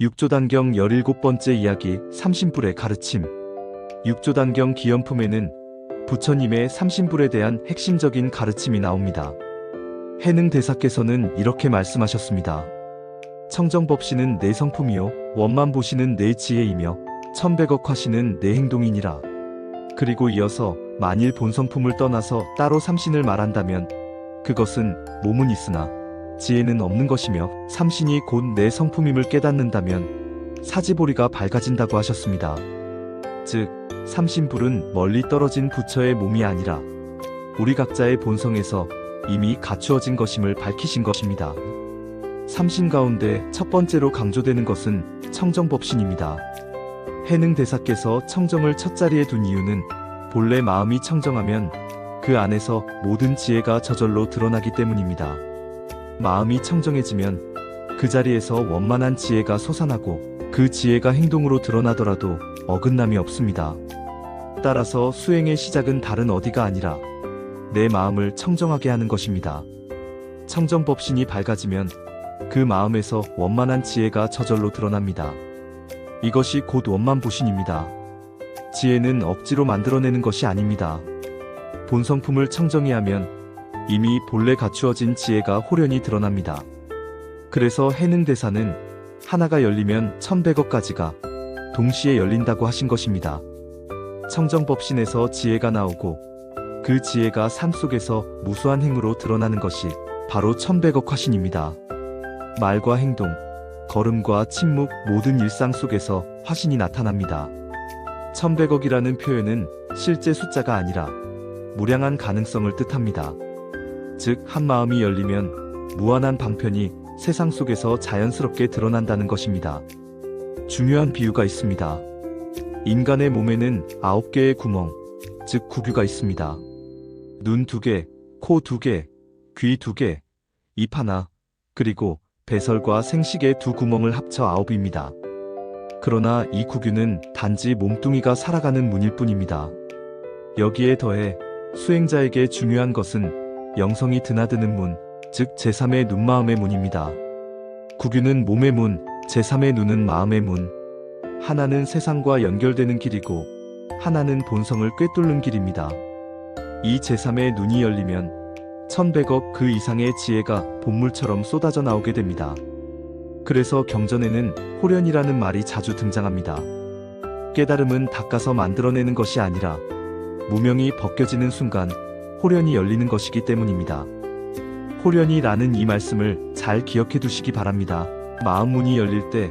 육조단경 17번째 이야기 삼신불의 가르침 육조단경 기연품에는 부처님의 삼신불에 대한 핵심적인 가르침이 나옵니다. 해능 대사께서는 이렇게 말씀하셨습니다. 청정법시는 내 성품이요 원만보시는 내 지혜이며 천백억 화시는 내 행동이니라. 그리고 이어서 만일 본성품을 떠나서 따로 삼신을 말한다면 그것은 몸은 있으나 지혜는 없는 것이며 삼신이 곧 내 성품임을 깨닫는다면 사지보리가 밝아진다고 하셨습니다. 즉, 삼신불은 멀리 떨어진 부처의 몸이 아니라 우리 각자의 본성에서 이미 갖추어진 것임을 밝히신 것입니다. 삼신 가운데 첫 번째로 강조되는 것은 청정법신입니다. 해능 대사께서 청정을 첫 자리에 둔 이유는 본래 마음이 청정하면 그 안에서 모든 지혜가 저절로 드러나기 때문입니다. 마음이 청정해지면 그 자리에서 원만한 지혜가 솟아나고 그 지혜가 행동으로 드러나더라도 어긋남이 없습니다. 따라서 수행의 시작은 다른 어디가 아니라 내 마음을 청정하게 하는 것입니다. 청정법신이 밝아지면 그 마음에서 원만한 지혜가 저절로 드러납니다. 이것이 곧 원만보신입니다. 지혜는 억지로 만들어내는 것이 아닙니다. 본성품을 청정히 하면 이미 본래 갖추어진 지혜가 호련히 드러납니다. 그래서 해능 대사는 하나가 열리면 천백억 가지가 동시에 열린다고 하신 것입니다. 청정법신에서 지혜가 나오고 그 지혜가 삶 속에서 무수한 행으로 드러나는 것이 바로 천백억 화신입니다. 말과 행동, 걸음과 침묵 모든 일상 속에서 화신이 나타납니다. 천백억이라는 표현은 실제 숫자가 아니라 무량한 가능성을 뜻합니다. 즉, 한 마음이 열리면 무한한 방편이 세상 속에서 자연스럽게 드러난다는 것입니다. 중요한 비유가 있습니다. 인간의 몸에는 아홉 개의 구멍, 즉 구규가 있습니다. 눈두 개, 코두 개, 귀두 개, 입 하나, 그리고 배설과 생식의 두 구멍을 합쳐 아홉입니다. 그러나 이 구규는 단지 몸뚱이가 살아가는 문일 뿐입니다. 여기에 더해 수행자에게 중요한 것은 영성이 드나드는 문, 즉 제3의 눈마음의 문입니다. 구규는 몸의 문, 제3의 눈은 마음의 문. 하나는 세상과 연결되는 길이고 하나는 본성을 꿰뚫는 길입니다. 이 제3의 눈이 열리면 천백억 그 이상의 지혜가 본물처럼 쏟아져 나오게 됩니다. 그래서 경전에는 호련이라는 말이 자주 등장합니다. 깨달음은 닦아서 만들어내는 것이 아니라 무명이 벗겨지는 순간 호련이 열리는 것이기 때문입니다. 호련이라는 이 말씀을 잘 기억해 두시기 바랍니다. 마음 문이 열릴 때